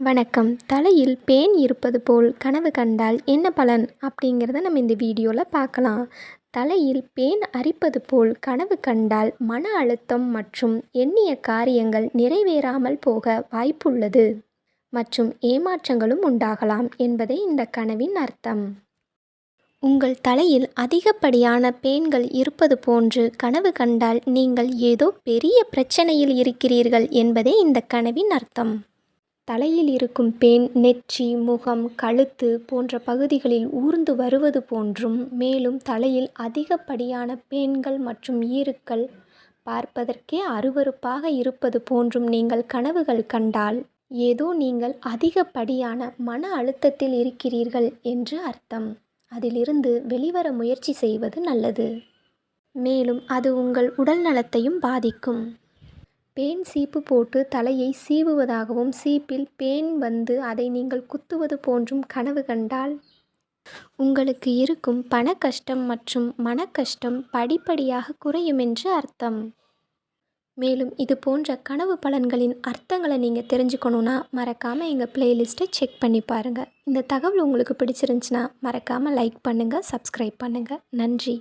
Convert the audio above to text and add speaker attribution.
Speaker 1: வணக்கம். தலையில் பேன் இருப்பது போல் கனவு கண்டால் என்ன பலன்? அப்படிங்கிறத நம்ம இந்த வீடியோவில் பார்க்கலாம். தலையில் பேன் அரிப்பது போல் கனவு கண்டால் மன அழுத்தம் மற்றும் எண்ணிய காரியங்கள் நிறைவேறாமல் போக வாய்ப்புள்ளது மற்றும் ஏமாற்றங்களும் உண்டாகலாம் என்பதே இந்த கனவின் அர்த்தம். உங்கள் தலையில் அதிகப்படியான பேன்கள் இருப்பது போன்று கனவு கண்டால் நீங்கள் ஏதோ பெரிய பிரச்சனையில் இருக்கிறீர்கள் என்பதே இந்த கனவின் அர்த்தம். தலையில் இருக்கும் பேன் நெற்றி முகம் கழுத்து போன்ற பகுதிகளில் ஊர்ந்து வருவது போன்றும் மேலும் தலையில் அதிகப்படியான பேன்கள் மற்றும் ஈருக்கள் பார்ப்பதற்கே அருவருப்பாக இருப்பது போன்றும் நீங்கள் கனவுகள் கண்டால் ஏதோ நீங்கள் அதிகப்படியான மன அழுத்தத்தில் இருக்கிறீர்கள் என்று அர்த்தம். அதிலிருந்து வெளிவர முயற்சி செய்வது நல்லது. மேலும் அது உங்கள் உடல் நலத்தையும் பாதிக்கும். பேன் சீப்பு போட்டு தலையை சீவுவதாகவும் சீப்பில் பேன் வந்து அதை நீங்கள் குத்துவது போன்றும் கனவு கண்டால்? உங்களுக்கு இருக்கும் பண கஷ்டம் மற்றும் மன கஷ்டம் படிப்படியாக குறையும் என்று அர்த்தம். மேலும் இது போன்ற கனவு பலன்களின் அர்த்தங்களை நீங்கள் தெரிஞ்சுக்கணுன்னா மறக்காமல் எங்கள் பிளேலிஸ்ட்டை செக் பண்ணி பாருங்கள் இந்த தகவல் உங்களுக்கு பிடிச்சிருந்துச்சின்னா மறக்காமல் லைக் பண்ணுங்கள் சப்ஸ்கிரைப் பண்ணுங்கள் நன்றி.